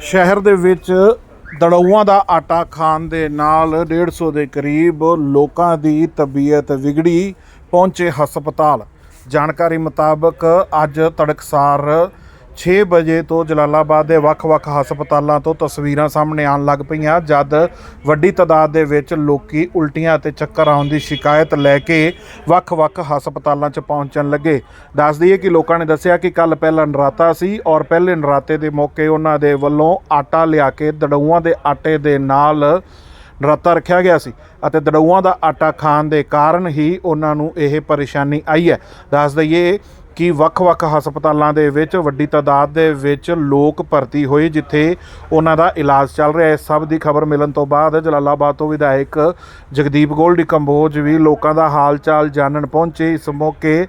ਸ਼ਹਿਰ ਦੇ ਵਿੱਚ ਦੜੌਆਂ ਦਾ ਆਟਾ ਖਾਣ ਦੇ ਨਾਲ 150 ਦੇ ਕਰੀਬ ਲੋਕਾਂ ਦੀ ਤਬੀਅਤ ਵਿਗੜੀ, ਪਹੁੰਚੇ ਹਸਪਤਾਲ। ਜਾਣਕਾਰੀ ਮੁਤਾਬਕ ਅੱਜ ਤੜਕਸਾਰ 6 ਵਜੇ ਤੋਂ ਜਲਾਲਾਬਾਦ ਦੇ ਵੱਖ-ਵੱਖ ਹਸਪਤਾਲਾਂ ਤੋਂ ਤਸਵੀਰਾਂ ਸਾਹਮਣੇ ਆਉਣ ਲੱਗ ਪਈਆਂ। ਜਦ ਵੱਡੀ ਤਾਦਾਦ ਦੇ ਵਿੱਚ ਲੋਕੀ ਉਲਟੀਆਂ ਅਤੇ ਚੱਕਰ ਆਉਣ ਦੀ ਸ਼ਿਕਾਇਤ ਲੈ ਕੇ ਵੱਖ-ਵੱਖ ਹਸਪਤਾਲਾਂ 'ਚ ਪਹੁੰਚਣ ਲੱਗੇ। ਦੱਸ ਦਈਏ ਕਿ ਲੋਕਾਂ ਨੇ ਦੱਸਿਆ ਕਿ ਕੱਲ ਪਹਿਲਾ ਨਰਾਤਾ ਸੀ ਔਰ ਪਹਿਲੇ ਨਰਾਤੇ ਦੇ ਮੌਕੇ ਉਹਨਾਂ ਦੇ ਵੱਲੋਂ ਆਟਾ ਲਿਆ ਕੇ ਦੜੂਆਂ ਦੇ ਆਟੇ ਦੇ ਨਾਲ ਨਰਾਤਾ ਰੱਖਿਆ ਗਿਆ ਸੀ ਅਤੇ ਦੜੂਆਂ ਦਾ ਆਟਾ ਖਾਣ ਦੇ ਕਾਰਨ ਹੀ ਉਹਨਾਂ ਨੂੰ ਇਹ ਪਰੇਸ਼ਾਨੀ ਆਈ ਹੈ। ਦੱਸ ਦਈਏ ਕਿ ਵੱਖ-ਵੱਖ ਹਸਪਤਾਲਾਂ ਦੇ ਵਿੱਚ, ਵੱਡੀ ਤਾਦਾਦ ਦੇ ਵਿੱਚ ਲੋਕ ਭਰਤੀ ਹੋਏ, ਜਿੱਥੇ ਉਹਨਾਂ ਦਾ ਇਲਾਜ ਚੱਲ ਰਿਹਾ ਹੈ। ਇਸ ਸਭ ਦੀ ਖਬਰ ਮਿਲਣ ਤੋਂ ਬਾਅਦ ਜਲਾਲਾਬਾਦ ਤੋਂ ਵਿਧਾਇਕ ਜਗਦੀਪ ਗੋਲਡੀ ਕੰਬੋਜ ਵੀ ਲੋਕਾਂ ਦਾ ਹਾਲ ਚਾਲ ਜਾਣਨ ਪਹੁੰਚੇ। ਇਸ ਮੌਕੇ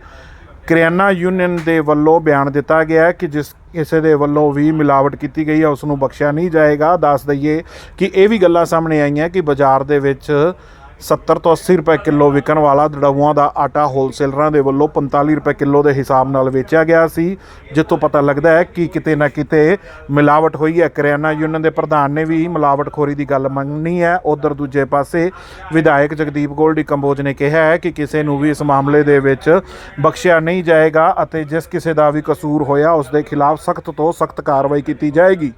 ਕਰਿਆਨਾ ਯੂਨੀਅਨ ਦੇ ਵੱਲੋਂ ਬਿਆਨ ਦਿੱਤਾ ਗਿਆ ਹੈ ਕਿ ਜਿਸ ਕਿਸੇ ਦੇ ਵੱਲੋਂ ਵੀ ਮਿਲਾਵਟ ਕੀਤੀ ਗਈ ਹੈ, ਉਸ ਨੂੰ ਬਖਸ਼ਿਆ ਨਹੀਂ ਜਾਏਗਾ। ਦੱਸ ਦਈਏ ਕਿ ਇਹ ਵੀ ਗੱਲਾਂ ਸਾਹਮਣੇ ਆਈਆਂ ਕਿ ਬਾਜ਼ਾਰ ਦੇ ਵਿੱਚ 70 ਤੋਂ 80 ਰੁਪਏ ਕਿਲੋ ਵਿਕਣ ਵਾਲਾ ਡੜੂਆਂ ਦਾ ਆਟਾ ਹੋਲਸੇਲਰਾਂ ਦੇ ਵੱਲੋਂ 45 ਰੁਪਏ ਕਿਲੋ ਦੇ ਹਿਸਾਬ ਨਾਲ ਵੇਚਿਆ ਗਿਆ ਸੀ, ਜਿੱਥੋਂ ਪਤਾ ਲੱਗਦਾ ਹੈ ਕਿ ਕਿਤੇ ਨਾ ਕਿਤੇ ਮਿਲਾਵਟ ਹੋਈ ਹੈ। ਕਰਿਆਨਾ ਯੂਨੀਅਨ ਦੇ ਪ੍ਰਧਾਨ ਨੇ ਵੀ ਮਿਲਾਵਟਖੋਰੀ ਦੀ ਗੱਲ ਮੰਨਣੀ ਹੈ। ਉਧਰ ਦੂਜੇ ਪਾਸੇ ਵਿਧਾਇਕ ਜਗਦੀਪ ਗੋਲਡੀ ਕੰਬੋਜ ਨੇ ਕਿਹਾ ਹੈ ਕਿ ਕਿਸੇ ਨੂੰ ਵੀ ਇਸ ਮਾਮਲੇ ਦੇ ਵਿੱਚ ਬਖਸ਼ਿਆ ਨਹੀਂ ਜਾਏਗਾ ਅਤੇ ਜਿਸ ਕਿਸੇ ਦਾ ਵੀ ਕਸੂਰ ਹੋਇਆ, ਉਸ ਦੇ ਖਿਲਾਫ ਸਖਤ ਤੋਂ ਸਖਤ ਕਾਰਵਾਈ ਕੀਤੀ ਜਾਏਗੀ।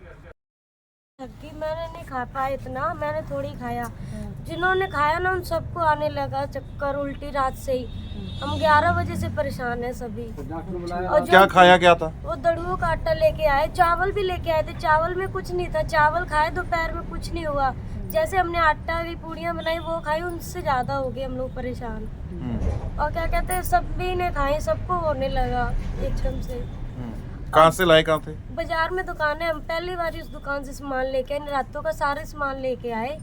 खा पाया इतना मैंने थोड़ी खाया। जिन्होंने खाया ना उन सबको आने लगा चक्कर उल्टी रात से ही। हम 11 बजे से परेशान हैं सभी। और क्या खाया क्या था? वो दड़ुओं का आटा लेके आए। चावल भी लेके आए थे। चावल में कुछ नहीं था। चावल खाए दोपहर में कुछ नहीं हुआ। जैसे हमने आटा की पूड़ियाँ बनाई वो खाई उनसे ज़्यादा हो गए हम लोग परेशान। और क्या कहते हैं सभी ने खाई सबको होने लगा एकदम से। कहाँ से लाए कहाँ थे बाज़ार में दुकान है। हम पहली बार उस दुकान से सामान लेके आए रातों का सारे सामान लेके आए।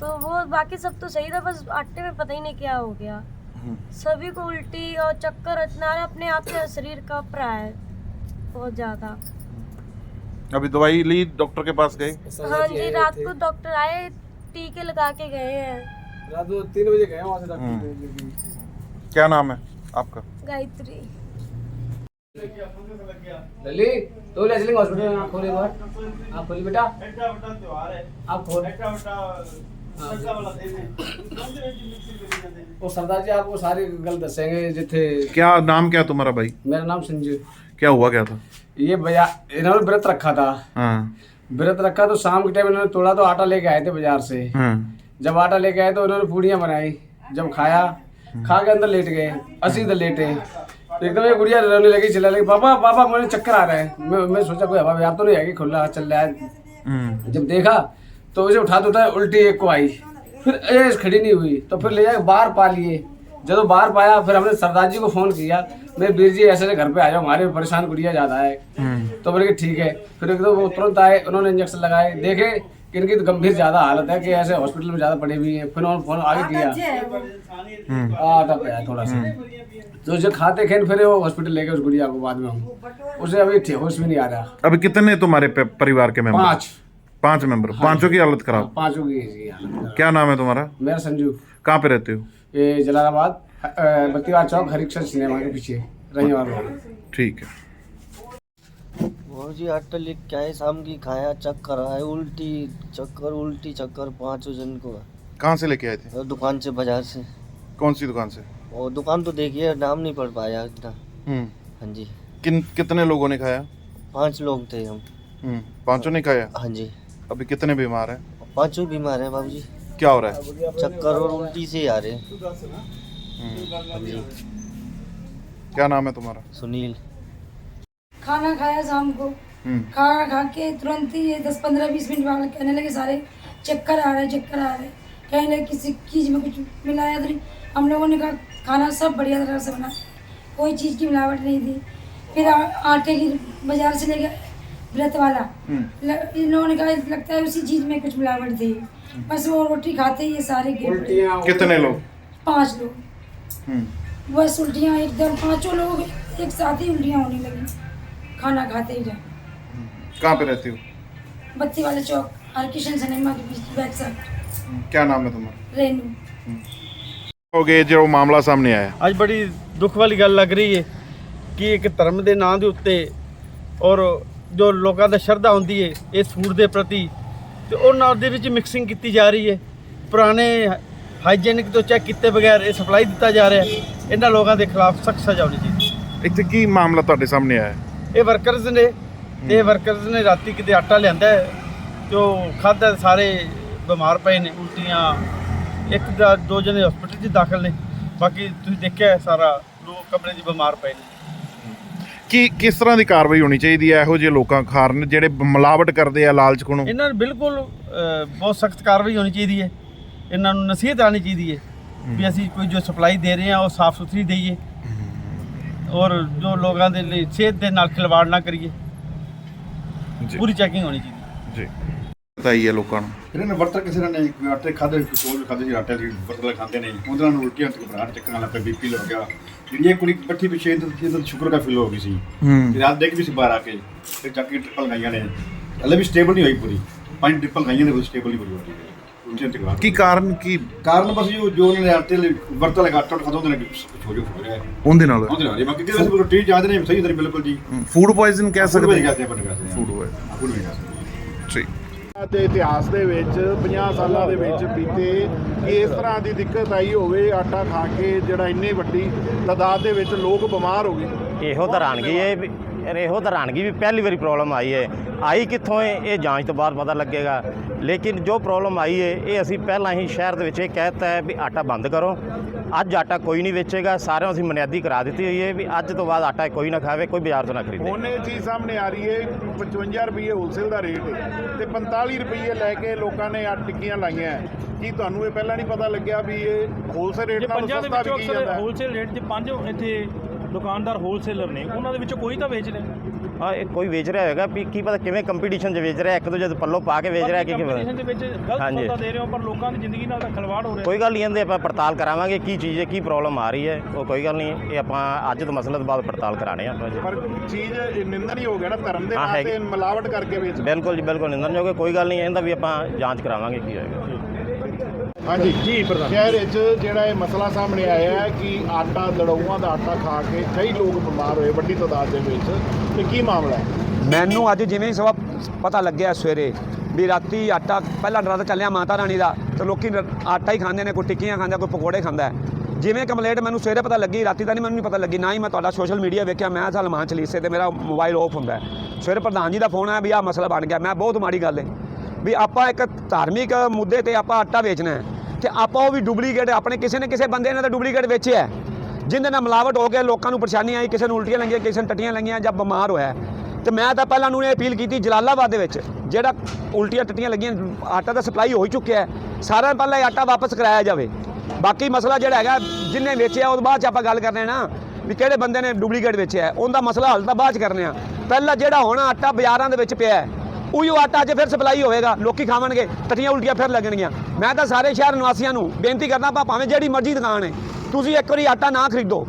तो वो बाकी सब तो सही था बस आटे में पता ही नहीं क्या हो गया। सभी को उल्टी और चक्कर इतना अपने आप से शरीर कप रहा है बहुत ज़्यादा। अभी दवाई ली डॉक्टर के पास गए? हाँ जी रात को डॉक्टर आए टीके लगा के गए हैं। रात को तीन बजे गए वहाँ से डॉक्टर क्या नाम है आपका? गायत्री। लली तो ले चलेंगे हॉस्पिटल में आप खोले बार। आप खोली बेटा। आप खोल। वो सरदार जी आपको सारी गल दसेंगे जिथे क्या नाम क्या तुम्हारा भाई? मेरा नाम संजय क्या हुआ क्या था? ये भैया इन्होंने व्रत रखा था। हाँ। व्रत रखा तो शाम के टाइम इन्होंने तोड़ा तो आटा लेके आए थे बाज़ार से। हाँ। जब आटा लेके आए तो उन्होंने पूड़ियाँ बनाई जब खाया खा के अंदर लेट गए अस्सी इधर लेटे। एकदम ये गुड़िया रोने लगी चिल्ला लगी पापा पापा मुझे चक्कर आ रहे हैं। मैं मैं सोचा कोई हवा तो नहीं है कि खुला चल रहा है? हम्म, जब देखा तो उसे उठा उठा उल्टी एक को आई। फिर ये खड़ी नहीं हुई तो फिर ले जाए बाहर पा लिए। जब बाहर पाया फिर हमने सरदार जी को फ़ोन किया मेरे वीर जी ऐसे घर पे आ जाओ हमारे परेशान गुड़िया ज़्यादा है। हम्म, तो बोले ठीक है। फिर एकदम वो तुरंत आए उन्होंने इंजेक्शन लगाए देखे इनकी तो गंभीर ज़्यादा हालत है कि ऐसे हॉस्पिटल में ज़्यादा पड़ी हुई है। फिर उन्होंने फ़ोन आगे किया। हम्म, आटा पे थोड़ा सा। तो जो खाते खेन फिर वो हॉस्पिटल लेके उस गुड़िया को बाद में हम। उसे अभी ठीक होश भी नहीं आ रहा। अभी कितने तुम्हारे परिवार के मेंबर पाँच। पाँच मेंबर पाँचों की हालत खराब? पाँचों की हालत क्या नाम है तुम्हारा? मेरा संजू। कहाँ पे रहते हो? ये जलालाबाद बत्तीवार चौक हरिक्शन सिनेमा के पीछे रोड ठीक है। वो जी आटा लेके आए शाम की खाया चक्कर आए उल्टी चक्कर उल्टी चक्कर पाँचों जन को। कहाँ से लेके आए थे? दुकान से बाज़ार से। कौन सी दुकान से? और दुकान तो देखिए नाम नहीं पढ़ पाया इतना। हम्म, हाँ जी। किन कितने लोगों ने खाया? पाँच लोग थे हम। हम्म, पाँचों ने खाया? हाँ जी। अभी कितने बीमार हैं? पाँचों बीमार हैं बाबू जी क्या हो रहा है? चक्कर और उल्टी से ही आ रहे हैं। हम्म, हाँ क्या नाम है तुम्हारा? सुनील। खाना खाया शाम को। हम्म, खाना खा के तुरंत ही ये दस पंद्रह बीस मिनट बाद कहने लगे सारे चक्कर आ रहे चक्कर आ रहे कहने लगे किसी चीज़ में कुछ मिलाया तो नहीं? हम लोगों ने कहा खाना सब बढ़िया तरह से बना कोई चीज़ की मिलावट नहीं थी। फिर आटे की बाज़ार से लेके व्रत वाला हम्म, इन लोगों ने कहा लगता है उसी चीज़ में कुछ मिलावट थी। बस वो रोटी खाते ही ये सारे गिर कितने लोग? पाँच लोग। हम्म, बस उल्टियाँ एकदम पाँचों लोग एक साथ ही उल्टियाँ होने लगी। खाना खाते ही टाइम कहाँ पे रहती हो बत्ती वाले चौक हरकिशन सिनेमा के पीछे बैक साइड हम्म, क्या नाम है तुम्हारा रेनू ਹੋ ਗਏ ਜੋ ਮਾਮਲਾ ਸਾਹਮਣੇ ਆਇਆ ਅੱਜ ਬੜੀ ਦੁੱਖ ਵਾਲੀ ਗੱਲ ਲੱਗ ਰਹੀ ਹੈ ਕਿ ਇੱਕ ਧਰਮ ਦੇ ਨਾਂ ਦੇ ਉੱਤੇ ਔਰ ਜੋ ਲੋਕਾਂ ਦਾ ਸ਼ਰਧਾ ਹੁੰਦੀ ਹੈ ਇਸ ਫੂਡ ਦੇ ਪ੍ਰਤੀ ਤੇ ਉਹਨਾਂ ਦੇ ਵਿੱਚ ਮਿਕਸਿੰਗ ਕੀਤੀ ਜਾ ਰਹੀ ਹੈ ਪੁਰਾਣੇ ਹਾਈਜੀਨਿਕ ਤੋਂ ਚੈੱਕ ਕੀਤੇ ਬਗੈਰ ਇਹ ਸਪਲਾਈ ਦਿੱਤਾ ਜਾ ਰਿਹਾ ਹੈ ਇਹਨਾਂ ਲੋਕਾਂ ਦੇ ਖਿਲਾਫ ਸਖਤ ਸਜ਼ਾ ਹੋਣੀ ਚਾਹੀਦੀ ਇੱਥੇ ਕੀ ਮਾਮਲਾ ਤੁਹਾਡੇ ਸਾਹਮਣੇ ਆਇਆ ਹੈ? ਇਹ ਵਰਕਰਸ ਨੇ ਤੇ ਇਹ ਵਰਕਰਸ ਨੇ ਰਾਤੀ ਕਿਤੇ ਆਟਾ ਲਿਆਂਦਾ ਹੈ ਜੋ ਖਾਧਾ ਸਾਰੇ ਬਿਮਾਰ ਪਏ ਨੇ ਉਲਟੀਆਂ। ਇੱਕ ਦਾ ਦੋ ਜਣੇ ਹਸਪੀਟਲ 'ਚ ਦਾਖਲ ਨੇ। ਬਾਕੀ ਤੁਸੀਂ ਦੇਖਿਆ ਹੈ ਸਾਰਾ ਲੋਕ ਕਮਰੇ 'ਚ ਬਿਮਾਰ ਪਏ ਨੇ। ਕੀ ਕਿਸ ਤਰ੍ਹਾਂ ਦੀ ਕਾਰਵਾਈ ਹੋਣੀ ਚਾਹੀਦੀ ਹੈ? ਇਹੋ ਜਿਹੇ ਲੋਕਾਂ ਖਾਰਨ ਜਿਹੜੇ ਮਿਲਾਵਟ ਕਰਦੇ ਆ ਲਾਲਚ ਕੋਲੋਂ? ਇਹਨਾਂ ਨੂੰ ਬਿਲਕੁਲ ਬਹੁਤ ਸਖਤ ਕਾਰਵਾਈ ਹੋਣੀ ਚਾਹੀਦੀ ਹੈ। ਇਹਨਾਂ ਨੂੰ ਨਸੀਹਤ ਆਣੀ ਚਾਹੀਦੀ ਹੈ ਵੀ ਅਸੀਂ ਕੋਈ ਜੋ ਸਪਲਾਈ ਦੇ ਰਹੇ ਹਾਂ ਉਹ ਸਾਫ਼ ਸੁਥਰੀ ਦਈਏ। ਔਰ ਜੋ ਲੋਕਾਂ ਦੇ ਲਈ ਸਿਹਤ ਦੇ ਨਾਲ ਖਿਲਵਾੜ ਨਾ ਕਰੀਏ ਜੀ। ਪੂਰੀ ਚੈਕਿੰਗ ਹੋਣੀ ਚਾਹੀਦੀ। ਜੀ। ਬਤਾਈਏ ਹੈ ਲੋਕਾਂ ਨੂੰ। ਇਹਨਾਂ ਨੇ ਵਰਤਰ ਕਿਸੇ ਨੇ ਕੋਈ ਆਟੇ ਖਾਦੇ ਕੋਈ ਖਾਦੇ ਸੀ ਆਟੇ ਦੀ ਵਰਤਲ ਖਾਂਦੇ ਨੇ ਉਹਨਾਂ ਨੂੰ ਉਲਟੀਆਂ ਤੇ ਘਬਰਾਹਟ ਚੱਕਣ ਲੱਗ ਪਿਆ ਬੀਪੀ ਲੱਗ ਗਿਆ। ਜਿਹੜੀ ਇਹ ਕੁੜੀ ਬੱਠੀ ਪਿੱਛੇ ਇਹਦੇ ਸ਼ੂਗਰ ਦਾ ਫੀਲ ਹੋ ਗਈ ਸੀ। ਹੂੰ। ਤੇ ਰਾਤ ਦੇਖ ਵੀ ਸੀ ਬਾਹਰ ਆ ਕੇ ਤੇ ਚੱਕ ਟ੍ਰਿਪਲ ਗਾਈਆਂ ਨੇ। ਹਲੇ ਵੀ ਸਟੇਬਲ ਨਹੀਂ ਹੋਈ ਪੂਰੀ। ਪੰਜ ਟ੍ਰਿਪਲ ਗਾਈਆਂ ਨੇ ਕੋਈ ਸਟੇਬਲ ਨਹੀਂ ਪੂਰੀ ਹੋਈ ਤੇ ਘਬਰਾਹਟ ਕੀ ਕਾਰਨ ਕੀ ਕਾਰਨ ਬਸ ਜੋ ਜੋ ਨੇ ਆਟੇ ਲਈ ਵਰਤਲ ਲਗਾ ਆਟਾ ਖਾਦੇ ਉਹਦੇ ਨਾਲ ਕੁਝ ਹੋ ਰਿਹਾ ਹੈ। ਉਹਦੇ ਨਾਲ। ਉਹਦੇ ਨਾਲ ਹੀ। ਬਾਕੀ ਅਸੀਂ ਰੋਟੀ ਜਾਂਦੇ ਨੇ ਸਹੀ ਤਰੀ ਬਿਲਕੁਲ ਜੀ। ਫੂਡ ਪੋਇਜ਼ਨ ਕਹਿ ਸਕਦੇ ਸਕਦੇ ਹਾਂ। ਆਪਾਂ ਕਹਿੰਦੇ ਫੂਡ ਹੋਏ ਫੂਡ ਵੀ ਕਹਿ ਸਕਦੇ ਠੀਕ ਦੇ ਇਤਿਹਾਸ ਦੇ ਵਿੱਚ 50 ਸਾਲਾਂ ਦੇ ਵਿੱਚ ਬੀਤੇ ਇਸ ਤਰ੍ਹਾਂ ਦੀ ਦਿੱਕਤ ਆਈ ਹੋਵੇ ਆਟਾ ਖਾ ਕੇ ਜਿਹੜਾ ਇੰਨੀ ਵੱਡੀ ਤਾਦਾਦ ਦੇ ਵਿੱਚ ਲੋਕ ਬਿਮਾਰ ਹੋ ਗਏ। ਇਹੋ ਦਰਾਨਗੀ ਹੈ ਵੀ ਇਹੋ ਦਰਾਨਗੀ ਵੀ ਪਹਿਲੀ ਵਾਰੀ ਪ੍ਰੋਬਲਮ ਆਈ ਹੈ। ਆਈ ਕਿੱਥੋਂ ਹੈ? ਇਹ ਜਾਂਚ ਤੋਂ ਬਾਅਦ ਪਤਾ ਲੱਗੇਗਾ। ਲੇਕਿਨ ਜੋ ਪ੍ਰੋਬਲਮ ਆਈ ਹੈ ਇਹ ਅਸੀਂ ਪਹਿਲਾਂ ਹੀ ਸ਼ਹਿਰ ਦੇ ਵਿੱਚ ਇਹ ਕਹਿਤਾ ਹੈ ਵੀ ਆਟਾ ਬੰਦ ਕਰੋ। ਅੱਜ ਆਟਾ ਕੋਈ ਨਹੀਂ ਵੇਚੇਗਾ। ਸਾਰਿਆਂ ਨੂੰ ਅਸੀਂ ਮਨਿਆਦੀ ਕਰਾ ਦਿੱਤੀ ਹੋਈ ਹੈ ਵੀ ਅੱਜ ਤੋਂ ਬਾਅਦ ਆਟਾ ਕੋਈ ਨਾ ਖਾਵੇ ਕੋਈ ਬਾਜ਼ਾਰ ਤੋਂ ਨਾ ਖਰੀਦੇ। ਹੁਣ ਇਹ ਚੀਜ਼ ਸਾਹਮਣੇ ਆ ਰਹੀ ਹੈ 55 ਰੁਪਏ ਹੋਲਸੇਲ ਦਾ ਰੇਟ ਹੈ ਤੇ 45 ਰੁਪਏ ਲੈ ਕੇ ਲੋਕਾਂ ਨੇ ਆ ਟਿੱਕੀਆਂ ਲਾਈਆਂ ਹੈ। ਕੀ ਤੁਹਾਨੂੰ ਇਹ ਪਹਿਲਾਂ ਨਹੀਂ ਪਤਾ ਲੱਗਿਆ ਵੀ ਇਹ ਹੋਲਸੇਲ ਰੇਟ ਨਾਲੋਂ ਸਸਤਾ ਵਿੱਚੋਂ ਵਿਕੀ ਜਾਂਦਾ ਹੈ? ਹੋਲਸੇਲ ਰੇਟ 'ਚ ਪੰਜ ਇੱਥੇ ਦੁਕਾਨਦਾਰ ਹੋਲਸੇਲਰ ਨੇ ਉਹਨਾਂ ਦੇ ਵਿੱਚੋਂ ਕੋਈ ਤਾਂ ਵੇਚ ਰਿਹਾ ਹਾਂ ਇਹ ਕੋਈ ਵੇਚ ਰਿਹਾ ਹੋਵੇਗਾ ਵੀ ਕੀ ਪਤਾ ਕਿਵੇਂ ਕੰਪੀਟੀਸ਼ਨ 'ਚ ਵੇਚ ਰਿਹਾ ਇੱਕ ਦੂਜੇ ਦੇ ਪੱਲੋਂ ਪਾ ਕੇ ਵੇਚ ਰਿਹਾ ਕਿ ਕੰਪੀਟੀਸ਼ਨ ਕਿਵੇਂ? ਦੇ ਵਿੱਚ ਗਲਤ ਹਾਂਜੀ। ਸੌਦਾ ਦੇ ਰਹੇ ਹੋ ਪਰ ਲੋਕਾਂ ਦੀ ਜ਼ਿੰਦਗੀ ਨਾਲ ਤਾਂ ਖਿਲਵਾੜ ਹੋ ਰਿਹਾ। ਕੋਈ ਗੱਲ ਨਹੀਂ ਇਹਦੇ ਆਪਾਂ ਪੜਤਾਲ ਕਰਾਵਾਂਗੇ ਕੀ ਚੀਜ਼ ਹੈ ਕੀ ਪ੍ਰੋਬਲਮ ਆ ਰਹੀ ਹੈ ਉਹ ਕੋਈ ਗੱਲ ਨਹੀਂ ਇਹ ਆਪਾਂ ਅੱਜ ਤੋਂ ਮਸਲੇ ਤੋਂ ਬਾਅਦ ਪੜਤਾਲ ਕਰਾਣੇ ਆ। ਆਪਾਂ ਜੀ ਪਰ ਚੀਜ਼ ਨਿੰਦਨ ਹੀ ਹੋ ਗਿਆ ਨਾ ਧਰਮ ਦੇ ਹਾਂ, ਨਾਂ ਹੈਗੀ। ਤੇ ਮਿਲਾਵਟ ਕਰਕੇ ਵੇਚ। ਬਿਲਕੁਲ ਜੀ ਬਿਲਕੁਲ ਨਿੰਦਣਯੋਗ ਹੈ ਕੋਈ ਗੱਲ ਨਹੀਂ ਇਹਦਾ ਵੀ ਆਪਾਂ ਜਾਂਚ ਕਰਾਵਾਂਗੇ ਕੀ ਹੋਏਗਾ। ਹਾਂਜੀ। ਜੀ ਪ੍ਰਧਾਨ। ਸ਼ਹਿਰ ਵਿੱਚ ਜਿਹੜਾ ਇਹ ਮਸਲਾ ਸਾਹਮਣੇ ਆਇਆ ਹੈ ਕਿ ਆਟਾ ਲੜਾਊਆਂ ਦਾ ਆਟਾ ਖਾ ਕੇ ਕਈ ਲੋਕ ਬਿਮਾਰ ਹੋਏ ਵੱਡੀ ਤਾਦਾਦ ਦੇ ਵਿੱਚ। ਤੇ ਕੀ ਮਾਮਲਾ ਹੈ। ਮੈਨੂੰ ਅੱਜ ਜਿਵੇਂ ਹੀ ਸਵਾ ਪਤਾ ਲੱਗਿਆ ਸਵੇਰੇ ਵੀ ਰਾਤੀ ਆਟਾ ਪਹਿਲਾਂ ਰਾਤ ਚੱਲਿਆ ਮਾਤਾ ਰਾਣੀ ਦਾ ਤੇ ਲੋਕੀ ਆਟਾ ਹੀ ਖਾਂਦੇ ਨੇ, ਕੋਈ ਟਿੱਕੀਆਂ ਖਾਂਦਾ, ਕੋਈ ਪਕੌੜੇ ਖਾਂਦਾ ਜਿਵੇਂ ਕੰਪਲੇਂਟ ਮੈਨੂੰ ਸਵੇਰੇ ਪਤਾ ਲੱਗੀ, ਰਾਤੀ ਤਾਂ ਨਹੀਂ ਮੈਨੂੰ ਨਹੀਂ ਪਤਾ ਲੱਗੀ, ਨਾ ਹੀ ਮੈਂ ਤੁਹਾਡਾ ਸੋਸ਼ਲ ਮੀਡੀਆ ਵੇਖਿਆ, ਮੈਂ ਸਲਮਾਨ ਚਲੀਸੇ ਤੇ ਮੇਰਾ ਮੋਬਾਈਲ ਆਫ ਹੁੰਦਾ ਸਵੇਰੇ ਪ੍ਰਧਾਨ ਜੀ ਦਾ ਫੋਨ ਆਇਆ ਵੀ ਆਹ ਮਸਲਾ ਬਣ ਗਿਆ, ਮੈਂ ਬਹੁਤ ਮਾੜੀ ਗੱਲ ਹੈ। ਵੀ ਆਪਾਂ ਇੱਕ ਧਾਰਮਿਕ ਮੁੱਦੇ ਤੇ ਆਪਾਂ ਆਟਾ ਵੇਚਣਾ ਹੈ ਤੇ ਆਪਾਂ ਉਹ ਵੀ ਡੁਪਲੀਕੇਟ ਆਪਣੇ ਕਿਸੇ ਨੇ ਕਿਸੇ ਬੰਦੇ ਨੇ ਤਾਂ ਡੁਪਲੀਕੇਟ ਵੇਚਿਆ ਜਿਹਦੇ ਨਾਲ ਮਿਲਾਵਟ ਹੋ ਕੇ ਲੋਕਾਂ ਨੂੰ ਪਰੇਸ਼ਾਨੀ ਆਈ, ਕਿਸੇ ਨੂੰ ਉਲਟੀਆਂ ਲੱਗੀਆਂ, ਕਿਸੇ ਨੂੰ ਟੱਟੀਆਂ ਲੱਗੀਆਂ ਜਾਂ ਬਿਮਾਰ ਹੋਇਆ। ਤੇ ਮੈਂ ਤਾਂ ਪਹਿਲਾਂ ਉਹਨੂੰ ਇਹ ਅਪੀਲ ਕੀਤੀ, ਜਲਾਲਾਬਾਦ ਦੇ ਵਿੱਚ ਜਿਹੜਾ ਉਲਟੀਆਂ ਟੱਟੀਆਂ ਲੱਗੀਆਂ, ਆਟਾ ਤਾਂ ਸਪਲਾਈ ਹੋ ਹੀ ਚੁੱਕਿਆ ਹੈ, ਸਾਰਿਆਂ ਤੋਂ ਪਹਿਲਾਂ ਇਹ ਆਟਾ ਵਾਪਸ ਕਰਾਇਆ ਜਾਵੇ। ਬਾਕੀ ਮਸਲਾ ਜਿਹੜਾ ਹੈਗਾ, ਜਿੰਨੇ ਵੇਚਿਆ ਉਹਦੇ ਬਾਅਦ ਚ ਆਪਾਂ ਗੱਲ ਕਰਨੇ ਨਾ, ਵੀ ਕਿਹੜੇ ਬੰਦੇ ਨੇ ਡੁਪਲੀਕੇਟ ਵੇਚਿਆ ਉਹਦਾ ਮਸਲਾ ਹੱਲ ਤਾਂ ਬਾਅਦ ਚ ਕਰਨੇ ਆ। ਪਹਿਲਾਂ ਜਿਹੜਾ ਹੁਣ ਆਟਾ ਬਾਜ਼ਾਰਾਂ ਦੇ ਵਿੱਚ ਪਿਆ ਹੈ ਉਹੀ ਆਟਾ ਅੱਜ ਫਿਰ ਸਪਲਾਈ ਹੋਵੇਗਾ, ਲੋਕੀ ਖਾਵਣਗੇ ਟੱਟੀਆਂ ਉਲਟੀਆਂ ਫਿਰ ਲੱਗਣਗੀਆਂ। ਮੈਂ ਤਾਂ ਸਾਰੇ ਸ਼ਹਿਰ ਨਿਵਾਸੀਆਂ ਨੂੰ ਬੇਨਤੀ ਕਰਦਾ ਪਾ ਭਾਵੇਂ ਜਿਹੜੀ ਮਰਜ਼ੀ ਦੁਕਾਨ ਹੈ, ਤੁਸੀਂ ਇੱਕ ਵਾਰੀ ਆਟਾ ਨਾ ਖਰੀਦੋ,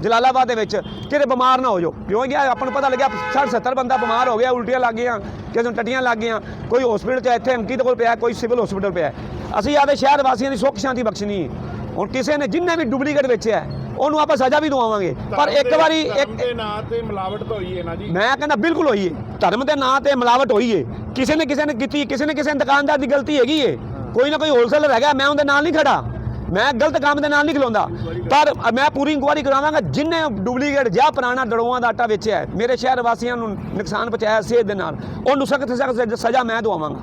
ਜਲਾਲਾਬਾਦ ਦੇ ਵਿੱਚ, ਕਿਤੇ ਬਿਮਾਰ ਨਾ ਹੋ ਜਾਓ। ਕਿਉਂਕਿ ਗਿਆ ਆਪਾਂ ਨੂੰ ਪਤਾ ਲੱਗਿਆ 60 70 ਬੰਦਾ ਬਿਮਾਰ ਹੋ ਗਿਆ, ਉਲਟੀਆਂ ਲੱਗ ਗਈਆਂ, ਕਿਸੇ ਨੂੰ ਟੱਟੀਆਂ ਲੱਗ ਗਈਆਂ, ਕੋਈ ਹਸਪੀਟਲ 'ਚ ਇੱਥੇ ਅੰਕਿਤ ਕੋਲ ਪਿਆ, ਕੋਈ ਸਿਵਲ ਹਸਪੀਟਲ ਪਿਆ। ਅਸੀਂ ਆਦੇ ਸ਼ਹਿਰ ਵਾਸੀਆਂ ਦੀ ਸੁੱਖ ਸ਼ਾਂਤੀ ਬਖਸ਼ਣੀ ਹੁਣ ਕਿਸੇ ਨੇ ਜਿੰਨੇ ਵੀ ਡੁਪਲੀਕੇਟ ਵੇਚਿਆ ਉਹਨੂੰ ਆਪਾਂ ਸਜ਼ਾ ਵੀ ਦਵਾਵਾਂਗੇ। ਪਰ ਇੱਕ ਵਾਰੀ ਇੱਕ ਦੇ ਨਾਂ ਤੇ ਮਿਲਾਵਟ ਤਾਂ ਹੋਈ ਹੈ ਨਾ ਜੀ। ਮੈਂ ਕਹਿੰਦਾ ਬਿਲਕੁਲ ਹੋਈ ਏ। ਧਰਮ ਦੇ ਨਾਂ ਤੇ ਮਿਲਾਵਟ ਹੋਈ ਏ। ਕਿਸੇ ਨੇ ਕਿਸੇ ਨੇ ਕੀਤੀ ਕਿਸੇ ਨੇ ਕਿਸੇ ਦੁਕਾਨਦਾਰ ਦੀ ਗਲਤੀ ਹੈਗੀ ਏ। ਕੋਈ ਨਾ ਕੋਈ ਹੋਲਸੇਲਰ ਹੈਗਾ ਮੈਂ ਉਹਦੇ ਨਾਲ ਨਹੀਂ ਖੜਾ। ਮੈਂ ਗਲਤ ਕੰਮ ਦੇ ਨਾਲ ਨਹੀਂ ਖਲੋਂਦਾ। ਪਰ ਮੈਂ ਪੂਰੀ ਇਨਕੁਆਇਰੀ ਕਰਾਵਾਂਗਾ। ਜਿੰਨੇ ਡੁਪਲੀਕੇਟ ਜਾਂ ਪੁਰਾਣਾ ਦੜੋਆਂ ਦਾ ਆਟਾ ਵੇਚਿਆ ਹੈ, ਮੇਰੇ ਸ਼ਹਿਰ ਵਾਸੀਆਂ ਨੂੰ ਨੁਕਸਾਨ ਪਹੁੰਚਾਇਆ ਸਿਹਤ ਦੇ ਨਾਲ ਉਹਨੂੰ ਸਖਤ ਸਖਤ ਸਜ਼ਾ ਮੈਂ ਦਵਾਵਾਂਗਾ।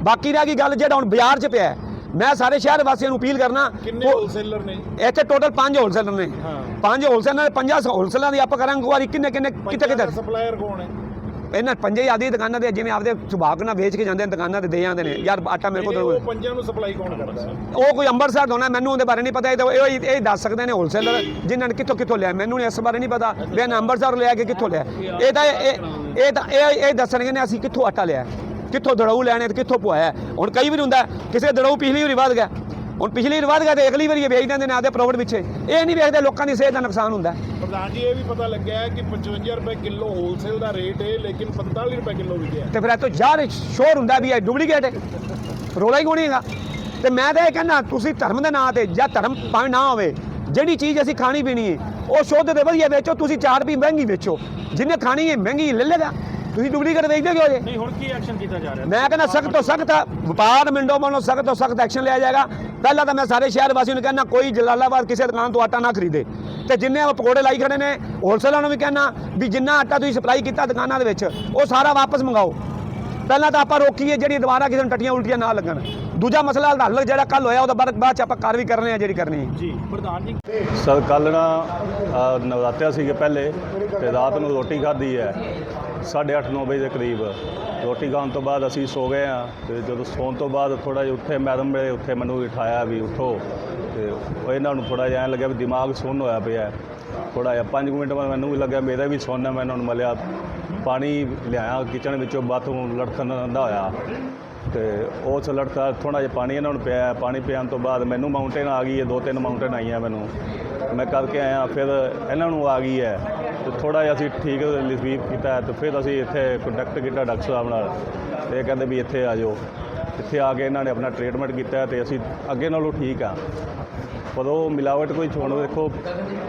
ਬਾਕੀ ਰਹਿ ਗਈ ਗੱਲ ਜਿਹੜਾ ਹੁਣ ਬਾਜ਼ਾਰ 'ਚ ਪਿਆ ਹੈ, ਮੈਂ ਸਾਰੇ ਸ਼ਹਿਰ ਵਾਸੀਆਂ ਨੂੰ ਅਪੀਲ ਕਰਨਾ ਕਿੰਨੇ ਹੋਲਸੇਲਰ ਨੇ? ਇੱਥੇ ਟੋਟਲ 5 ਹੋਲਸੇਲਰ ਨੇ। ਹਾਂ। ਪੰਜ ਹੋਲਸੇਲਰ ਨੇ 50 ਹੋਲਸੇਲਰਾਂ ਦੀ ਆਪਾਂ ਕਰਾਂਗੇ ਇਨਕੁਆਇਰੀ ਕਿੰਨੇ ਕਿੰਨੇ ਕਿੱਥੇ ਕਿੱਥੇ ਸਪਲਾਇਰ ਕੌਣ ਹੈ? ਇਹਨਾਂ ਪੰਜੇ ਆਦੀ ਦੁਕਾਨਾਂ ਤੇ ਜਿਵੇਂ ਆਪਦੇ ਸੁਭਾਗ ਨਾਲ ਵੇਚ ਕੇ ਜਾਂਦੇ ਨੇ ਦੁਕਾਨਾਂ ਤੇ ਦੇ ਜਾਂਦੇ ਨੇ। ਯਾਰ ਆਟਾ ਮੇਰੇ ਕੋਲ ਉਹ ਪੰਜਾਂ ਨੂੰ ਸਪਲਾਈ ਕੌਣ ਕਰਦਾ ਉਹ ਕੋਈ ਅੰਮ੍ਰਿਤਸਰ ਤੋਂ ਨਾ ਮੈਨੂੰ ਉਹਦੇ ਬਾਰੇ ਨਹੀਂ ਪਤਾ ਇਹ ਇਹ ਦੱਸ ਸਕਦੇ ਨੇ ਹੋਲਸੇਲਰ ਜਿਨ੍ਹਾਂ ਨੇ ਕਿੱਥੋਂ ਕਿੱਥੋਂ ਲਿਆ। ਮੈਨੂੰ ਇਸ ਬਾਰੇ ਨਹੀਂ ਪਤਾ ਵੀ ਇਹਨਾਂ ਅੰਮ੍ਰਿਤਸਰ ਲਿਆ ਕਿ ਕਿੱਥੋਂ ਲਿਆ। ਇਹ ਤਾਂ ਇਹ ਇਹ ਤਾਂ ਇਹ ਇਹ ਦੱਸਣਗੇ ਨੇ ਅਸੀਂ ਕਿੱਥੋਂ ਆਟਾ ਲਿਆ। ਕਿੱਥੋਂ ਦੜਾਊ ਲੈਣੇ ਤੇ ਕਿੱਥੋਂ ਪਵਾਇਆ ਹੁਣ ਕਈ ਵਾਰ ਹੁੰਦਾ ਕਿਸੇ ਦੜਾਊ ਪਿਛਲੀ ਵਾਰੀ ਵੱਧ ਗਿਆ। ਹੁਣ ਪਿਛਲੀ ਵਾਰੀ ਵੱਧ ਗਿਆ ਤੇ ਅਗਲੀ ਵਾਰੀ ਇਹ ਵੇਚ ਦਿੰਦੇ ਨੇ ਆਦੇ ਪ੍ਰੋਫਿਟ ਪਿੱਛੇ। ਇਹ ਨਹੀਂ ਵੇਖਦੇ ਲੋਕਾਂ ਦੀ ਸਿਹਤ ਦਾ ਨੁਕਸਾਨ ਹੁੰਦਾ ਪ੍ਰਧਾਨ ਜੀ ਇਹ ਵੀ ਪਤਾ ਲੱਗਿਆ ਕਿ 55 ਰੁਪਏ ਕਿਲੋ ਹੋਲਸੇਲ ਦਾ ਰੇਟ ਹੈ ਲੇਕਿਨ 45 ਰੁਪਏ ਕਿਲੋ ਵਿਕਿਆ ਤੇ ਫਿਰ ਇਹ ਤੋਂ ਯਾਰ ਸ਼ੋਰ ਹੁੰਦਾ ਵੀ ਇਹ ਡੁਪਲੀਕੇਟ ਹੈ। ਰੋਲਾ ਹੀ ਨਹੀਂ ਹੈਗਾ? ਤੇ ਮੈਂ ਤਾਂ ਇਹ ਕਹਿੰਦਾ ਤੁਸੀਂ ਧਰਮ ਦੇ ਨਾਂ ਤੇ ਜਾਂ ਧਰਮ ਭਾਵੇਂ ਨਾ ਹੋਵੇ ਜਿਹੜੀ ਚੀਜ਼ ਅਸੀਂ ਖਾਣੀ ਪੀਣੀ ਹੈ ਉਹ ਸ਼ੁੱਧ ਤੇ ਵਧੀਆ ਵੇਚੋ ਤੁਸੀਂ 4 ਰੁਪਏ ਮਹਿੰਗੀ ਵੇਚੋ। ਜਿਹਨੇ ਖਾਣੀ ਹੈ ਮਹਿੰਗੀ ਲੈ ਲੇਗਾ ਤੁਸੀਂ ਡੁਪਲੀਕੇਟ ਵੇਚਦੇ ਕਿਉਂ ਜੇ? ਨਹੀਂ ਹੁਣ ਕੀ ਐਕਸ਼ਨ ਕੀਤਾ ਜਾ ਰਿਹਾ? ਮੈਂ ਕਹਿੰਦਾ ਸਖਤ ਤੋਂ ਸਖਤ ਵਪਾਰ ਮਿੰਡੋ ਵੱਲੋਂ ਸਖਤ ਤੋਂ ਸਖਤ ਐਕਸ਼ਨ ਲਿਆ ਜਾਏਗਾ। ਪਹਿਲਾਂ ਤਾਂ ਮੈਂ ਸਾਰੇ ਸ਼ਹਿਰ ਵਾਸੀਆਂ ਨੂੰ ਕਹਿੰਦਾ ਕੋਈ ਜਲਾਲਾਬਾਦ ਕਿਸੇ ਦੁਕਾਨ ਤੋਂ ਆਟਾ ਨਾ ਖਰੀਦੇ। ਤੇ ਜਿੰਨੇ ਉਹ ਪਕੌੜੇ ਲਾਈ ਖੜੇ ਨੇ ਹੋਲਸੇਲਰ ਨੂੰ ਵੀ ਕਹਿੰਦਾ ਵੀ ਜਿੰਨਾ ਆਟਾ ਤੁਸੀਂ ਸਪਲਾਈ ਕੀਤਾ ਦੁਕਾਨਾਂ ਦੇ ਵਿੱਚ ਉਹ ਸਾਰਾ ਵਾਪਸ ਮੰਗਾਓ। ਪਹਿਲਾਂ ਤਾਂ ਆਪਾਂ ਰੋਕੀਏ ਜਿਹੜੀ ਦੁਬਾਰਾ ਕਿਸੇ ਨੂੰ ਟੱਟੀਆਂ ਉਲਟੀਆਂ ਨਾ ਲੱਗਣ। ਦੂਜਾ ਮਸਲਾ ਹੱਲ ਜਿਹੜਾ ਕੱਲ ਹੋਇਆ ਉਹਦਾ ਬਾਅਦ ਬਾਅਦ ਚ ਆਪਾਂ ਕਾਰਵਾਈ ਕਰਨੇ ਆ ਜਿਹੜੀ ਕਰਨੀ ਹੈ। ਜੀ ਪ੍ਰਧਾਨ ਜੀ। ਸਰ ਕੱਲ ਨਾ ਅ, ਨਵਰਾਤਰਿਆ ਸੀਗੇ ਪਹਿਲੇ ਤੇ ਰਾਤ ਨੂੰ ਰੋਟੀ ਖਾਧੀ ਹੈ। 8:30 9 ਵਜੇ ਦੇ ਕਰੀਬ। ਰੋਟੀ ਖਾਣ ਤੋਂ ਬਾਅਦ ਅਸੀਂ ਸੋ ਗਏ ਆ ਤੇ ਜਦੋਂ ਸੌਣ ਤੋਂ ਬਾਅਦ ਥੋੜਾ ਜਿਹਾ ਉੱਥੇ ਮੈਡਮ ਮੇਰੇ ਉੱਥੇ ਮੈਨੂੰ ਉਠਾਇਆ ਵੀ ਉਠੋ। ਤੇ ਉਹ ਇਹਨਾਂ ਨੂੰ ਥੋੜਾ ਜਿਹਾ ਐਂ ਲੱਗਿਆ ਵੀ ਦਿਮਾਗ ਸੁੰਨ ਹੋਇਆ ਪਿਆ। ਥੋੜਾ ਜਿਹਾ 5 ਮਿੰਟ ਬਾਅਦ ਮੈਨੂੰ ਵੀ ਲੱਗਿਆ ਮੇਰਾ ਵੀ ਸੁੰਨ ਹੈ ਮੈਂ ਇਹਨਾਂ ਨੂੰ ਮਲਿਆ। ਪਾਣੀ ਲਿਆਇਆ ਕਿਚਨ ਵਿੱਚੋਂ ਬਾਥਰੂਮ ਲੜਕਣ ਦਾ ਹੋਇਆ। ਤੇ ਉਸ ਲੜਕਾ ਥੋੜਾ ਜਿਹਾ ਪਾਣੀ ਇਹਨਾਂ ਨੂੰ ਪਿਆ ਪਾਣੀ ਪਿਆਉਣ ਤੋਂ ਬਾਅਦ ਮੈਨੂੰ ਮਾਊਂਟੇਨ ਆ ਗਈ ਹੈ ਦੋ ਤਿੰਨ ਮਾਊਂਟੇਨ ਆਈਆਂ ਮੈਨੂੰ। ਮੈਂ ਕਰਕੇ ਆਇਆ, ਫਿਰ ਇਹਨਾਂ ਨੂੰ ਆ ਗਈ ਹੈ। ਤੇ ਥੋੜਾ ਜਿਹਾ ਅਸੀਂ ਠੀਕ ਰਿਲੀਫ ਕੀਤਾ ਤੇ ਫਿਰ ਅਸੀਂ ਇੱਥੇ ਕੰਟੈਕਟ ਕੀਤਾ ਡਾਕਟਰ ਸਾਹਿਬ ਨਾਲ। ਤੇ ਇਹ ਕਹਿੰਦੇ ਵੀ ਇੱਥੇ ਆ ਜਾਓ। ਇੱਥੇ ਆ ਕੇ ਇਹਨਾਂ ਨੇ ਆਪਣਾ ਟ੍ਰੀਟਮੈਂਟ ਕੀਤਾ ਤੇ ਅਸੀਂ ਅੱਗੇ ਨਾਲੋਂ ਠੀਕ ਆ। ਪਰ ਉਹ ਮਿਲਾਵਟ ਕੋਈ ਛੋਣ ਦੇਖੋ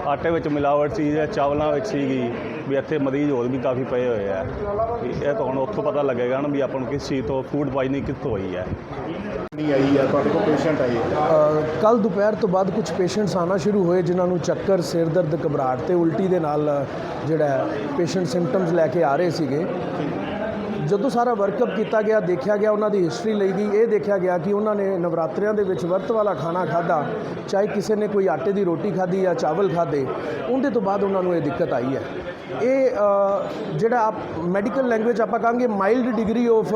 ਆਟੇ ਵਿੱਚ ਮਿਲਾਵਟ ਸੀ ਜਾਂ ਚਾਵਲਾਂ ਵਿੱਚ ਸੀਗੀ ਵੀ ਇੱਥੇ ਮਰੀਜ਼ ਹੋਰ ਵੀ ਕਾਫੀ ਪਏ ਹੋਏ ਆ। ਵੀ ਇਹ ਤਾਂ ਹੁਣ ਉੱਥੋਂ ਪਤਾ ਲੱਗੇਗਾ ਨਾ ਵੀ ਆਪਾਂ ਨੂੰ ਕਿਸ ਚੀਜ਼ ਤੋਂ ਫੂਡ ਪਾਇਜ਼ਨਿੰਗ ਕਿੱਥੋਂ ਹੋਈ ਹੈ। ਨਹੀਂ ਆਈ ਹੈ ਤੁਹਾਡੇ ਕੋਲ ਪੇਸ਼ੈਂਟ ਆਈ ਹੈ ਕੱਲ ਦੁਪਹਿਰ ਤੋਂ ਬਾਅਦ ਕੁਝ ਪੇਸ਼ੈਂਟਸ ਆਉਣਾ ਸ਼ੁਰੂ ਹੋਏ ਜਿਨ੍ਹਾਂ ਨੂੰ ਚੱਕਰ ਸਿਰ ਦਰਦ ਘਬਰਾਹਟ ਤੇ ਉਲਟੀ ਦੇ ਨਾਲ ਜਿਹੜਾ ਪੇਸ਼ੈਂਟ ਸਿੰਪਟਮਸ ਲੈ ਕੇ ਆ ਰਹੇ ਸੀਗੇ। ਜਦੋਂ ਸਾਰਾ ਵਰਕਅਪ ਕੀਤਾ ਗਿਆ, ਦੇਖਿਆ ਗਿਆ ਉਹਨਾਂ ਦੀ ਹਿਸਟਰੀ ਲਈ ਗਈ ਇਹ ਦੇਖਿਆ ਗਿਆ ਕਿ ਉਹਨਾਂ ਨੇ ਨਵਰਾਤਰਿਆਂ ਦੇ ਵਿੱਚ ਵਰਤ ਵਾਲਾ ਖਾਣਾ ਖਾਦਾ ਚਾਹੇ ਕਿਸੇ ਨੇ ਕੋਈ ਆਟੇ ਦੀ ਰੋਟੀ ਖਾਧੀ ਜਾਂ ਚਾਵਲ ਖਾਦੇ ਉਹਦੇ ਤੋਂ ਬਾਅਦ ਉਹਨਾਂ ਨੂੰ ਇਹ ਦਿੱਕਤ ਆਈ ਹੈ। ਇਹ ਜਿਹੜਾ ਆਪ ਮੈਡੀਕਲ ਲੈਂਗੁਏਜ ਆਪਾਂ ਕਹਾਂਗੇ ਮਾਈਲਡ ਡਿਗਰੀ ਆਫ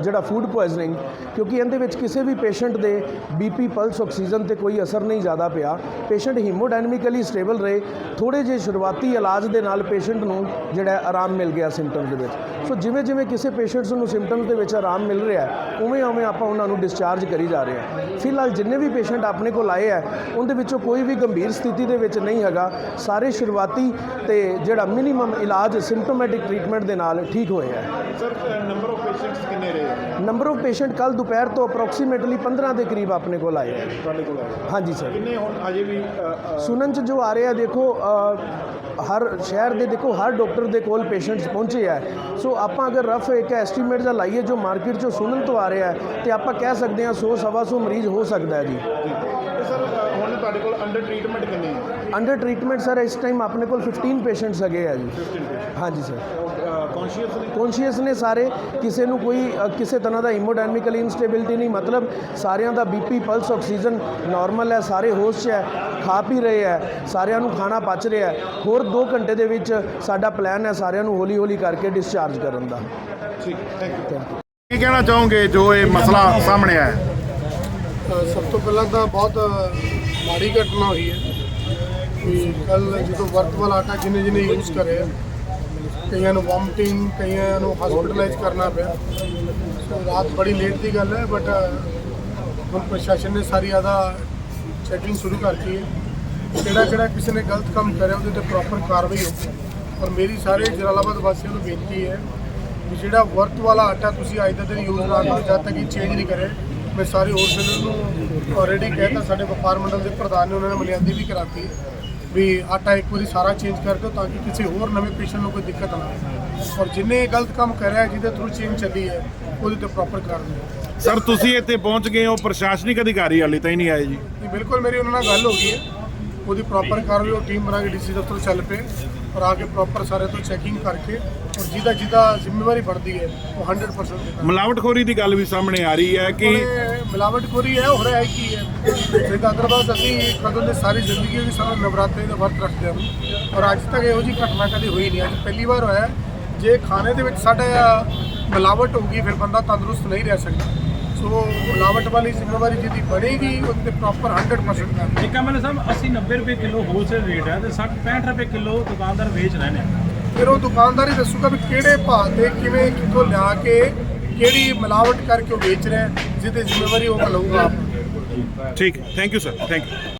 ਜਿਹੜਾ ਫੂਡ ਪੋਇਜ਼ਨਿੰਗ ਕਿਉਂਕਿ ਇਹਦੇ ਵਿੱਚ ਕਿਸੇ ਵੀ ਪੇਸ਼ੈਂਟ ਦੇ ਬੀਪੀ ਪਲਸ ਆਕਸੀਜਨ ਤੇ ਕੋਈ ਅਸਰ ਨਹੀਂ ਜ਼ਿਆਦਾ ਪਿਆ। ਪੇਸ਼ੈਂਟ ਹੀਮੋਡਾਇਨਮਿਕਲੀ ਸਟੇਬਲ ਰਹੇ ਥੋੜੇ ਜਿਹੇ ਸ਼ੁਰੂਆਤੀ ਇਲਾਜ ਦੇ ਨਾਲ ਪੇਸ਼ੈਂਟ ਨੂੰ ਜਿਹੜਾ ਆਰਾਮ ਮਿਲ ਗਿਆ ਸਿੰਪਟਮਸ ਦੇ ਵਿੱਚ। ਸੋ ਜਿਵੇਂ ਜਿਵੇਂ ਕਿਸੇ ਪੇਸ਼ੈਂਟਸ ਨੂੰ ਸਿੰਪਟਮਸ ਦੇ ਵਿੱਚ ਆਰਾਮ ਮਿਲ ਰਿਹਾ ਹੈ ਉਵੇਂ ਉਵੇਂ ਆਪਾਂ ਉਹਨਾਂ ਨੂੰ ਡਿਸਚਾਰਜ ਕਰੀ ਜਾ ਰਹੇ ਹਾਂ। ਫਿਲਹਾਲ ਜਿੰਨੇ ਵੀ ਪੇਸ਼ੈਂਟ ਆਪਣੇ ਕੋਲ ਆਏ ਹੈ ਉਹਦੇ ਵਿੱਚੋਂ ਕੋਈ ਵੀ ਗੰਭੀਰ ਸਥਿਤੀ ਦੇ ਵਿੱਚ ਨਹੀਂ ਹੈਗਾ। ਸਾਰੇ ਸ਼ੁਰੂਆਤੀ ਤੇ ਜਿਹੜਾ ਮਿਨੀਮਮ ਇਲਾਜ ਸਿੰਪਟੋਮੈਟਿਕ ਟ੍ਰੀਟਮੈਂਟ ਦੇ ਨਾਲ ਠੀਕ ਹੋਏ ਹੈ। ਸਰ ਨੰਬਰ ਆਫ ਪੇਸ਼ੈਂਟਸ ਕਿੰਨੇ ਰਹੇ ਨੰਬਰ ਆਫ ਪੇਸ਼ੈਂਟ ਕੱਲ ਦੁਪਹਿਰ ਤੋਂ ਅਪਰੋਕਸੀਮੇਟਲੀ 15 ਦੇ ਕਰੀਬ ਆਪਣੇ ਕੋਲ ਆਏ ਤੁਹਾਡੇ ਕੋਲ ਆਏ ਹਾਂਜੀ ਸਰ ਕਿੰਨੇ ਹੁਣ ਅਜੇ ਵੀ ਸੁਣਨ ਚ ਜੋ ਆ ਰਿਹਾ ਦੇਖੋ ਹਰ ਸ਼ਹਿਰ ਦੇ ਦੇਖੋ, ਹਰ ਡਾਕਟਰ ਦੇ ਕੋਲ ਪੇਸ਼ੈਂਟਸ ਪਹੁੰਚੇ ਆ। ਸੋ ਆਪਾਂ ਅਗਰ ਰਫ ਇੱਕ ਐਸਟੀਮੇਟ ਦਾ ਲਾਈਏ ਜੋ ਮਾਰਕੀਟ ਚੋਂ ਸੁਣਨ ਤੋਂ ਆ ਰਿਹਾ ਹੈ, ਤੇ ਆਪਾਂ ਕਹਿ ਸਕਦੇ ਹਾਂ 100 ਸਵਾ ਸੌ ਮਰੀਜ਼ ਹੋ ਸਕਦਾ ਹੈ ਜੀ। ਸਰ ਹੁਣ ਤੁਹਾਡੇ ਕੋਲ ਅੰਡਰ ਟ੍ਰੀਟਮੈਂਟ ਕਿੰਨੇ ਹੈ? ਅੰਡਰ ਟ੍ਰੀਟਮੈਂਟ ਸਰ ਇਸ ਟਾਈਮ ਆਪਣੇ ਕੋਲ 15 ਪੇਸ਼ੈਂਟਸ ਹੈਗੇ ਆ ਜੀ। ਹਾਂਜੀ ਸਰ ਕੌਨਸ਼ੀਅਸ ਨੇ? ਕੌਨਸ਼ੀਅਸ ਨੇ ਸਾਰੇ ਕਿਸੇ ਨੂੰ ਕੋਈ ਅ, ਕਿਸੇ ਤਰ੍ਹਾਂ ਦਾ ਹੀਮੋਡਾਇਨਮਿਕਲ ਇਨਸਟੇਬਿਲਿਟੀ ਨਹੀਂ ਮਤਲਬ ਸਾਰਿਆਂ ਦਾ ਬੀਪੀ ਪਲਸ ਆਕਸੀਜਨ ਨਾਰਮਲ ਹੈ ਸਾਰੇ ਹੋਸ਼ 'ਚ ਹੈ ਖਾ ਪੀ ਰਹੇ ਹੈ ਸਾਰਿਆਂ ਨੂੰ ਖਾਣਾ ਪਚ ਰਿਹਾ ਹੈ। ਹੋਰ 2 ਘੰਟੇ ਦੇ ਵਿੱਚ ਸਾਡਾ ਪਲਾਨ ਹੈ ਸਾਰਿਆਂ ਨੂੰ ਹੌਲੀ ਹੌਲੀ ਕਰਕੇ ਡਿਸਚਾਰਜ ਕਰਨ ਦਾ। ਠੀਕ ਥੈਂਕ ਯੂ ਕੀ ਕਹਿਣਾ ਚਾਹੋਗੇ ਜੋ ਇਹ ਮਸਲਾ ਸਾਹਮਣੇ ਆਇਆ? ਹੈ? ਸਭ ਤੋਂ ਪਹਿਲਾਂ ਤਾਂ ਬਹੁਤ ਮਾੜੀ ਘਟਨਾ ਹੋਈ ਹੈ। ਕਿ ਕੱਲ ਜਦੋਂ ਵਰਤ ਵਾਲਾ ਆਟਾ ਜਿੰਨੇ ਜਿੰਨੇ ਯੂਜ਼ ਕਰੇ, ਕਈਆਂ ਨੂੰ ਵੋਮਟਿੰਗ ਕਈਆਂ ਨੂੰ ਹਸਪੀਟਲਾਈਜ਼ ਕਰਨਾ ਪਿਆ। ਸੋ ਰਾਤ ਬੜੀ ਲੇਟ ਦੀ ਗੱਲ ਹੈ ਬਟ ਹੁਣ ਪ੍ਰਸ਼ਾਸਨ ਨੇ ਸਾਰੀ ਆਦਾ ਚੈਕਿੰਗ ਸ਼ੁਰੂ ਕਰਤੀ ਹੈ। ਕਿਹੜਾ ਕਿਹੜਾ ਕਿਸੇ ਨੇ ਗਲਤ ਕੰਮ ਕਰਿਆ, ਉਹਦੇ ਤੇ ਪ੍ਰੋਪਰ ਕਾਰਵਾਈ ਹੋਊਗੀ। ਔਰ ਮੇਰੀ ਸਾਰੇ ਜਲਾਲਾਬਾਦ ਵਾਸੀਆਂ ਨੂੰ ਬੇਨਤੀ ਹੈ ਵੀ ਜਿਹੜਾ ਵਰਤ ਵਾਲਾ ਆਟਾ ਤੁਸੀਂ ਅੱਜ ਦਾ ਦਿਨ ਯੂਜ਼ ਨਾ ਕਰੋ ਜਦ ਤੱਕ ਇਹ ਚੇਂਜ ਨਹੀਂ ਕਰੇ, ਮੈਂ ਸਾਰੇ ਹੋਲਸੇਲਰ ਨੂੰ ਆਲਰੇਡੀ ਕਹਿਤਾ ਸਾਡੇ ਵਪਾਰ ਮੰਡਲ ਦੇ ਪ੍ਰਧਾਨ ਨੇ ਉਹਨਾਂ ਨੇ ਮਲਿਆਦੀ ਵੀ ਕਰਾਤੀ ਵੀ ਆਟਾ ਇੱਕ ਵਾਰੀ ਸਾਰਾ ਚੇਂਜ ਕਰ ਦਿਓ ਤਾਂ ਕਿ ਕਿਸੇ ਹੋਰ ਨਵੇਂ ਪੇਸ਼ੈਂਟ ਨੂੰ ਕੋਈ ਦਿੱਕਤ ਨਾ ਆਵੇ। ਔਰ ਜਿੰਨੇ ਗਲਤ ਕੰਮ ਕਰਿਆ ਜਿਹਦੇ ਥਰੂ ਚੇਂਜ ਚੱਲੀ ਹੈ ਉਹਦੇ ਤੇ ਪ੍ਰੋਪਰ ਕਾਰਵਾਈ। ਸਰ ਤੁਸੀਂ ਇੱਥੇ ਪਹੁੰਚ ਗਏ ਹੋ ਪ੍ਰਸ਼ਾਸਨਿਕ ਅਧਿਕਾਰੀ ਹਾਲੇ ਤਾਈਂ ਨਹੀਂ ਆਏ ਜੀ। ਬਿਲਕੁਲ ਮੇਰੀ ਉਹਨਾਂ ਨਾਲ ਗੱਲ ਹੋ ਗਈ ਹੈ। ਉਹਦੀ ਪ੍ਰੋਪਰ ਕਾਰਵਾਈ ਉਹ ਟੀਮ ਬਣਾ ਕੇ ਡੀਸੀ ਦਫ਼ਤਰ ਚੱਲ ਪਏ ਔਰ ਆ ਕੇ ਪ੍ਰੋਪਰ ਸਾਰੇ ਤੋਂ ਚੈਕਿੰਗ ਕਰਕੇ ਔਰ ਜਿਹਦਾ ਜਿਹਦਾ ਜ਼ਿੰਮੇਵਾਰੀ ਬਣਦੀ ਹੈ ਉਹ 100% ਦੇ ਮਿਲਾਵਟਖੋਰੀ ਦੀ ਗੱਲ ਵੀ ਸਾਹਮਣੇ ਆ ਰਹੀ ਹੈ ਕਿ ਮਿਲਾਵਟਖੋਰੀ ਹੈ ਹੋ ਰਿਹਾ ਹੈ। ਕੀ ਹੈ ਅਦਰਵਾਇਜ਼ ਅਸੀਂ ਕਦੋਂ ਦੇ ਸਾਰੀ ਜ਼ਿੰਦਗੀ ਵੀ ਸਾਨੂੰ ਨਵਰਾਤਰੇ ਦਾ ਵਰਤ ਰੱਖਦੇ ਹਾਂ। ਔਰ ਅੱਜ ਤੱਕ ਇਹੋ ਜਿਹੀ ਘਟਨਾ ਕਦੇ ਹੋਈ ਨਹੀਂ ਅੱਜ ਪਹਿਲੀ ਵਾਰ ਹੋਇਆ ਹੈ। ਜੇ ਖਾਣੇ ਦੇ ਵਿੱਚ ਸਾਡਾ ਮਿਲਾਵਟ ਹੋਊਗੀ ਫਿਰ ਬੰਦਾ ਤੰਦਰੁਸਤ ਨਹੀਂ ਰਹਿ ਸਕਦਾ। ਸੋ ਮਿਲਾਵਟ ਵਾਲੀ ਜ਼ਿੰਮੇਵਾਰੀ ਜਿਹਦੀ ਬਣੇਗੀ ਉਹਦੇ ਤੇ ਪ੍ਰੋਪਰ 100% ਕਰ ਇੱਕ ਐਮਐਲਏ ਸਾਹਿਬ 80 90 ਰੁਪਏ ਕਿਲੋ ਹੋਲਸੇਲ ਰੇਟ ਹੈ ਤੇ 60 65 ਰੁਪਏ ਕਿਲੋ ਦੁਕਾਨਦਾਰ ਵੇਚ ਰਹੇ ਨੇ। ਫਿਰ ਉਹ ਦੁਕਾਨਦਾਰ ਹੀ ਦੱਸੂਗਾ ਵੀ ਕਿਹੜੇ ਭਾਅ ਤੇ ਕਿਵੇਂ ਕਿੱਥੋਂ ਲਿਆ ਕੇ ਕਿਹੜੀ ਮਿਲਾਵਟ ਕਰਕੇ ਉਹ ਵੇਚ ਰਿਹਾ ਜਿਹਦੇ ਜ਼ਿੰਮੇਵਾਰੀ ਉਹ ਲਊਗਾ ਆਪ ਠੀਕ thank you sir thank you